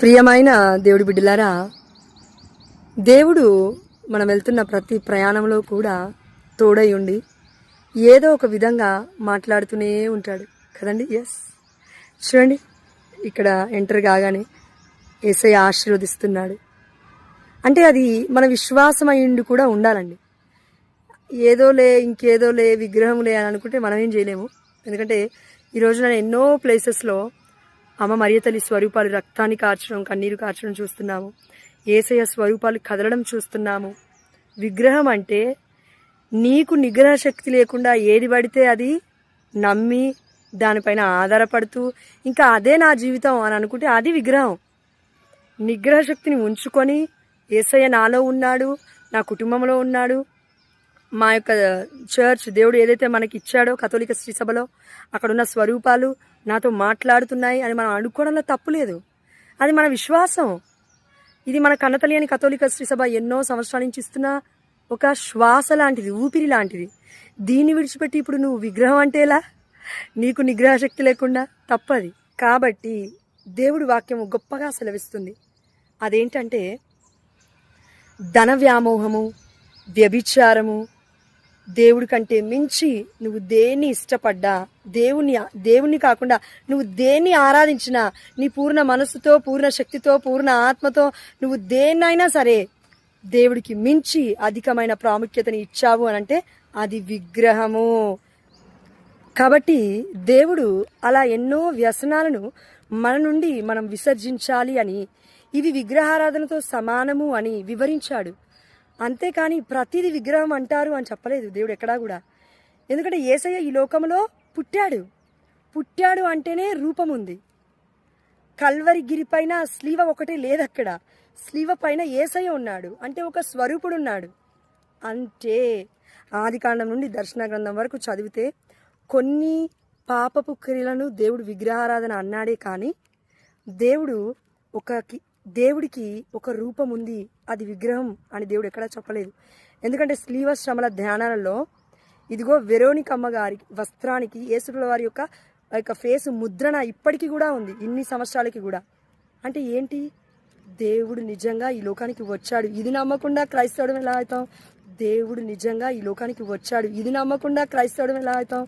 ప్రియమైన దేవుడి బిడ్డలారా దేవుడు మనం వెళ్తున్న ప్రతి ప్రయాణంలో కూడా తోడై ఉండి ఏదో ఒక విధంగా మాట్లాడుతూనే ఉంటాడు. కదండి? ఎస్ చూడండి ఇక్కడ ఎంటర్ కాగానే ఏసై ఆశీర్వదిస్తున్నాడు. అంటే అది మన విశ్వాసం అయ్యిండి కూడా ఉండాలండి. ఏదోలే ఇంకేదోలే విగ్రహంలే అని అనుకుంటే మనం ఏం చేయలేము. ఎందుకంటే ఈ రోజున ఎన్నో ప్లేసెస్లో అమ్మ మరియతల్లి స్వరూపాలు రక్తాన్ని కార్చడం కన్నీరు కార్చడం చూస్తున్నాము. ఏసయ్య స్వరూపాలు కదలడం చూస్తున్నాము. విగ్రహం అంటే నీకు నిగ్రహ శక్తి లేకుండా ఏది పడితే అది నమ్మి దానిపైన ఆధారపడుతూ ఇంకా అదే నా జీవితం అని అనుకుంటే అది విగ్రహం. నిగ్రహ శక్తిని ఉంచుకొని ఏసయ్య నాలో ఉన్నాడు నా కుటుంబంలో ఉన్నాడు మా యొక్క చర్చ్ దేవుడు ఏదైతే మనకి ఇచ్చాడో కథోలిక శ్రీసభలో అక్కడ ఉన్న స్వరూపాలు నాతో మాట్లాడుతున్నాయి అని మనం అనుకోవడంలో తప్పు లేదు. అది మన విశ్వాసం. ఇది మన కన్నతల్లి అని కథోలిక శ్రీసభ ఎన్నో సంవత్సరాల నుంచి ఇస్తున్న ఒక శ్వాస లాంటిది ఊపిరి లాంటిది. దీన్ని విడిచిపెట్టి ఇప్పుడు నువ్వు విగ్రహం అంటేలా నీకు నిగ్రహ శక్తి లేకుండా తప్పది. కాబట్టి దేవుడి వాక్యము గొప్పగా సెలవిస్తుంది. అదేంటంటే ధన వ్యామోహము వ్యభిచారము దేవుడి కంటే మించి నువ్వు దేన్ని ఇష్టపడ్డా దేవుని దేవుణ్ణి కాకుండా నువ్వు దేన్ని ఆరాధించినా నీ పూర్ణ మనసుతో పూర్ణ శక్తితో పూర్ణ ఆత్మతో నువ్వు దేన్నైనా సరే దేవుడికి మించి అధికమైన ప్రాముఖ్యతని ఇచ్చావు అని అంటే అది విగ్రహము. కాబట్టి దేవుడు అలా ఎన్నో వ్యసనాలను మన నుండి మనం విసర్జించాలి అని ఇవి విగ్రహారాధనతో సమానము అని వివరించాడు. అంతేకాని ప్రతిది విగ్రహం అంటారు అని చెప్పలేదు దేవుడు ఎక్కడా కూడా. ఎందుకంటే ఏసయ్య ఈ లోకంలో పుట్టాడు. పుట్టాడు అంటేనే రూపం ఉంది. కల్వరి గిరిపైన స్లీవ ఒకటే లేదక్కడ. స్లీవ పైన ఏసయ్య ఉన్నాడు. అంటే ఒక స్వరూపుడు ఉన్నాడు. అంటే ఆదికాండం నుండి దర్శన గ్రంథం వరకు చదివితే కొన్ని పాపపు క్రియలను దేవుడు విగ్రహారాధన అన్నాడే కానీ దేవుడు ఒక దేవుడికి ఒక రూపం ఉంది అది విగ్రహం అని దేవుడు ఎక్కడా చెప్పలేదు. ఎందుకంటే స్లీవ శ్రమల ధ్యానాలలో ఇదిగో వెరోనికమ్మ గారి వస్త్రానికి యేసుల వారి యొక్క యొక్క ఫేస్ ముద్రణ ఇప్పటికీ కూడా ఉంది ఇన్ని సంవత్సరాలకి కూడా. అంటే ఏంటి? దేవుడు నిజంగా ఈ లోకానికి వచ్చాడు. ఇది నమ్మకుండా క్రైస్తవుడు ఎలా అవుతాం? దేవుడు నిజంగా ఈ లోకానికి వచ్చాడు. ఇది నమ్మకుండా క్రైస్తవుడు ఎలా అవుతాం?